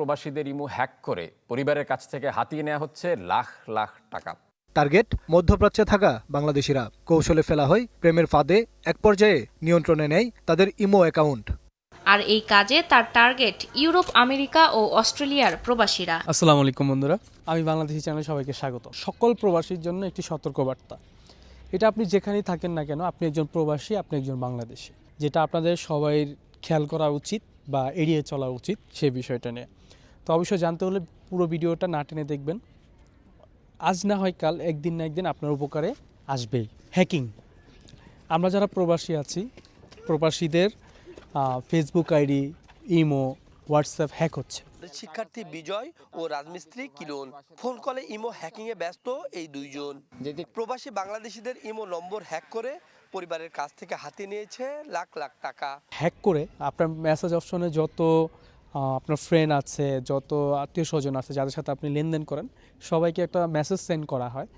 প্রবাসীদের ইমু হ্যাক করে পরিবারের কাছ থেকে হাতিয়ে নেওয়া হচ্ছে লাখ লাখ টাকা। টার্গেট মধ্যপ্রাচ্যে থাকা বাংলাদেশিরা। কৌশলে ফেলা হয় প্রেমের ফাঁদে এক পর্যায়ে নিয়ন্ত্রণে নেয় তাদের ইমো অ্যাকাউন্ট। আর এই কাজে তার টার্গেট ইউরোপ আমেরিকা ও অস্ট্রেলিয়ার প্রবাসীরা। আসসালামু আলাইকুম বন্ধুরা আমি বাংলাদেশি চ্যানেলে সবাইকে স্বাগত। সকল প্রবাসীর জন্য একটি সতর্কবার্তা। এটা আপনি যেখানেই থাকেন না কেন আপনি একজন প্রবাসী আপনি একজন বাংলাদেশি। যেটা আপনাদের সবাই খেয়াল করা উচিত। বা এড়িয়ে চলা উচিত সে বিষয়টা নিয়ে। তো অবশ্যই জানতে হলে পুরো ভিডিওটা না টেনে দেখবেন। আজ না হয় কাল একদিন না একদিন আপনার উপকারে আসবেই। হ্যাকিং আমরা যারা প্রবাসী আছি প্রবাসীদের Facebook ID imo WhatsApp hack হচ্ছে। শিক্ষার্থী বিজয় ও রাজমিস্ত্রি কিরণ ফোন কলে ইমো হ্যাকিং এ ব্যস্ত এই দুইজন। প্রবাসী বাংলাদেশিদের ইমো নম্বর হ্যাক করে পরিবারের কাছ থেকে হাতে নিয়েছে লাখ লাখ টাকা। হ্যাক করে আপনার মেসেজ অপশনে যত আপনার ফ্রেন্ড আছে, যত আত্মীয় স্বজন আছে, যাদের সাথে আপনি লেনদেন করেন, সবাইকে একটা মেসেজ সেন্ড করা হয়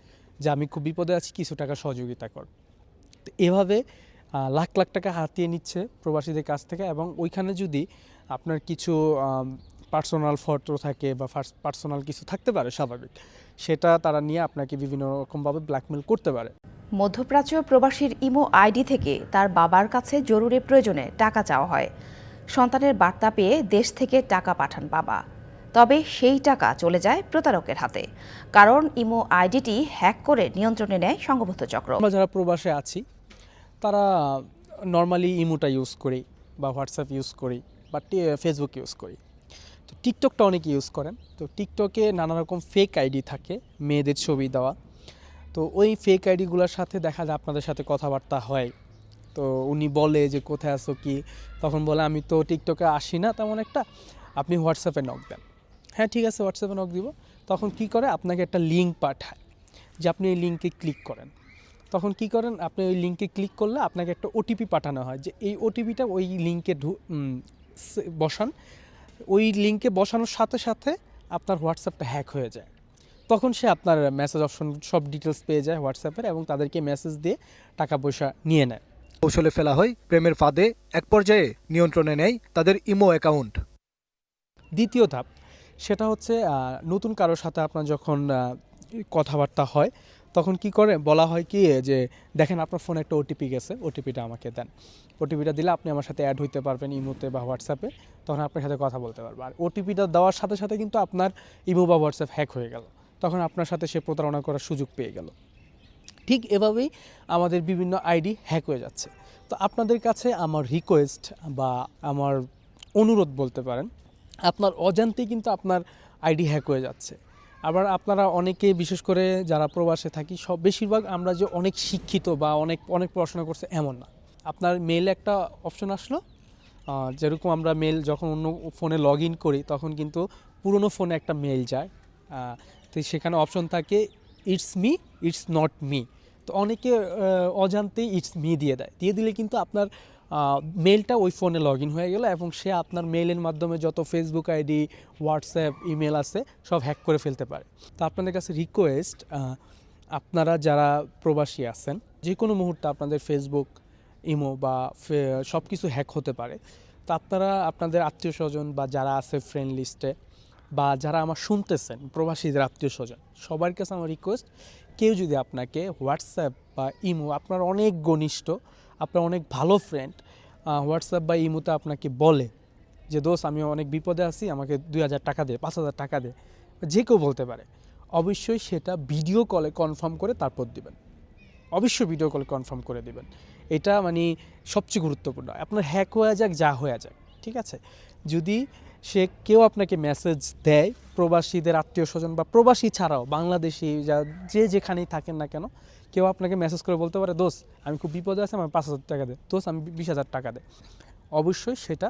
যে, আমি খুব বিপদে আছি, কিছু টাকা সহযোগিতা কর। তো এভাবে লাখ লাখ টাকা হাতিয়ে নিচ্ছে প্রবাসীদের কাছ থেকে এবং ওইখানে যদি আপনার কিছু পার্সোনাল ফটো থাকে বা পার্সোনাল কিছু থাকতে পারে স্বাভাবিক সেটা তারা নিয়ে আপনাকে বিভিন্ন রকমভাবে ব্ল্যাকমেল করতে পারে। মধ্যপ্রাচ্য প্রবাসীর ইমো আইডি থেকে তার বাবার কাছে জরুরি প্রয়োজনে টাকা চাওয়া হয়। সন্তানের বার্তা পেয়ে দেশ থেকে টাকা পাঠান বাবা। তবে সেই টাকা চলে যায় প্রতারকের হাতে। কারণ ইমো আইডিটি হ্যাক করে নিয়ন্ত্রণে নেয় সংঘবদ্ধ চক্র। আমরা যারা প্রবাসে আছি তারা নর্মালি ইমোটা ইউজ করি বা হোয়াটসঅ্যাপ ইউজ করি বা ফেসবুক ইউজ করি। টিকটকটা অনেকে ইউজ করেন। তো টিকটকে নানা রকম ফেক আইডি থাকে, মেয়েদের ছবি দেওয়া। তো ওই ফেক আইডিগুলোর সাথে দেখা যায় আপনাদের সাথে কথাবার্তা হয়। তো উনি বলে যে, কোথায় আসো কি? তখন বলে, আমি তো টিকটকে আসি না। তেমন একটা আপনি হোয়াটসঅ্যাপে নক দেন। হ্যাঁ ঠিক আছে হোয়াটসঅ্যাপে নক দিব। তখন কি করে? আপনাকে একটা লিঙ্ক পাঠায়, যে আপনি এই লিঙ্কে ক্লিক করেন। তখন কি করেন? আপনি ওই লিঙ্কে ক্লিক করলে আপনাকে একটা ওটিপি পাঠানো হয়, যে এই ওটিপিটা ওই লিঙ্কে ঢু বসান। ওই লিঙ্কে বসানোর সাথে সাথে আপনার হোয়াটসঅ্যাপটা হ্যাক হয়ে যায়। তখন সে আপনার মেসেজ অপশন সব ডিটেলস পেয়ে যায় হোয়াটসঅ্যাপের এবং তাদেরকে মেসেজ দিয়ে টাকা পয়সা নিয়ে নেয়। কৌশলে ফেলা হয় প্রেমের ফাঁদে এক পর্যায়ে নিয়ন্ত্রণে নেয় তাদের ইমো অ্যাকাউন্ট দ্বিতীয় ধাপ সেটা হচ্ছে নতুন কারোর সাথে আপনার যখন কথাবার্তা হয় তখন কি করে? বলা হয় কি যে, দেখেন আপনার ফোনে একটা ওটিপি গেছে ওটিপিটা আমাকে দেন। ওটিপিটা দিলে আপনি আমার সাথে অ্যাড হইতে পারবেন ইমোতে বা হোয়াটসঅ্যাপে, তখন আপনার সাথে কথা বলতে পারব। আর ওটিপিটা দেওয়ার সাথে সাথে কিন্তু আপনার ইমো বা হোয়াটসঅ্যাপ হ্যাক হয়ে গেল। তখন আপনার সাথে সে প্রতারণা করার সুযোগ পেয়ে গেল। ঠিক এভাবেই আমাদের বিভিন্ন আইডি হ্যাক হয়ে যাচ্ছে। তো আপনাদের কাছে আমার রিকোয়েস্ট বা আমার অনুরোধ বলতে পারেন, আপনার অজান্তেই কিন্তু আপনার আইডি হ্যাক হয়ে যাচ্ছে। আবার আপনারা অনেকে, বিশেষ করে যারা প্রবাসে থাকি, সব, বেশিরভাগ আমরা যে অনেক শিক্ষিত বা অনেক অনেক পড়াশোনা করছে এমন না। আপনার মেলে একটা অপশন আসলো যেরকম আমরা মেল যখন অন্য ফোনে লগ ইন করি, তখন কিন্তু পুরনো ফোনে একটা মেল যায়। তো সেখানে অপশন থাকে it's me it's not me তো অনেকে অজান্তেই ইটস মি দিয়ে দেয়। দিয়ে দিলে কিন্তু আপনার মেলটা ওই ফোনে লগ ইন হয়ে গেল এবং সে আপনার মেলের মাধ্যমে যত ফেসবুক আইডি হোয়াটসঅ্যাপ ইমেল আছে, সব হ্যাক করে ফেলতে পারে। তো আপনাদের কাছে রিকোয়েস্ট আপনারা যারা প্রবাসী আছেন যে কোনো মুহূর্তে আপনাদের ফেসবুক ইমো বা সব কিছু হ্যাক হতে পারে। তো আপনারা, আপনাদের আত্মীয় স্বজন বা যারা আছে ফ্রেন্ড লিস্টে বা যারা আমার শুনতেছেন, প্রবাসীদের আত্মীয় স্বজন, সবার কাছে আমার রিকোয়েস্ট কেউ যদি আপনাকে হোয়াটসঅ্যাপ বা ইমো আপনার অনেক ঘনিষ্ঠ আপনার অনেক ভালো ফ্রেন্ড হোয়াটসঅ্যাপ বা ইমোতে আপনাকে বলে যে, দোস্ত, আমি অনেক বিপদে আছি, আমাকে দুই হাজার টাকা দে, পাঁচ হাজার টাকা দে। যে কেউ বলতে পারে। অবশ্যই সেটা ভিডিও কলে কনফার্ম করে তারপর দিবেন। অবশ্যই ভিডিও কলে কনফার্ম করে দেবেন। এটা মানে সবচেয়ে গুরুত্বপূর্ণ। আপনার হ্যাক হয়ে যাক, যা হয়ে যাক, ঠিক আছে? যদি সে কেউ আপনাকে মেসেজ দেয়, প্রবাসীদের আত্মীয় স্বজন বা প্রবাসী ছাড়াও, বাংলাদেশি যা, যে যেখানেই থাকেন না কেন, কেউ আপনাকে মেসেজ করে বলতে পারে, দোস্ত, আমি খুব বিপদে আছি আমার পাঁচ হাজার টাকা দে। দোস্ত, আমি বিশ হাজার টাকা দে। অবশ্যই সেটা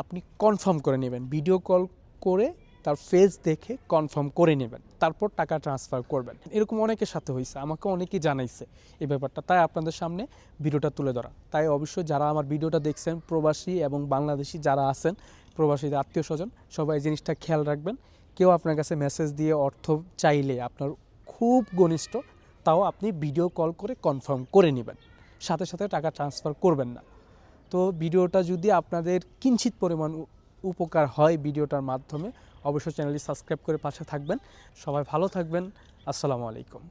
আপনি কনফার্ম করে নেবেন। ভিডিও কল করে তার ফেস দেখে কনফার্ম করে নেবেন। তারপর টাকা ট্রান্সফার করবেন। এরকম অনেকের সাথে হয়েছে আমাকে অনেকেই জানাইছে এই ব্যাপারটা। তাই আপনাদের সামনে ভিডিওটা তুলে ধরা। তাই অবশ্যই যারা আমার ভিডিওটা দেখছেন, প্রবাসী এবং বাংলাদেশি যারা আছেন প্রবাসীদের আত্মীয় স্বজন, সবাই জিনিসটা খেয়াল রাখবেন। কেউ আপনার কাছে মেসেজ দিয়ে অর্থ চাইলে আপনার খুব ঘনিষ্ঠ, তাও আপনি ভিডিও কল করে কনফার্ম করে নেবেন। সাথে সাথে টাকা ট্রান্সফার করবেন না। তো ভিডিওটা যদি আপনাদের কিঞ্চিত পরিমাণ উপকার হয় ভিডিওটার মাধ্যমে, অবশ্যই চ্যানেলটি সাবস্ক্রাইব করে পাশে থাকবেন। সবাই ভালো থাকবেন। আসসালামু আলাইকুম।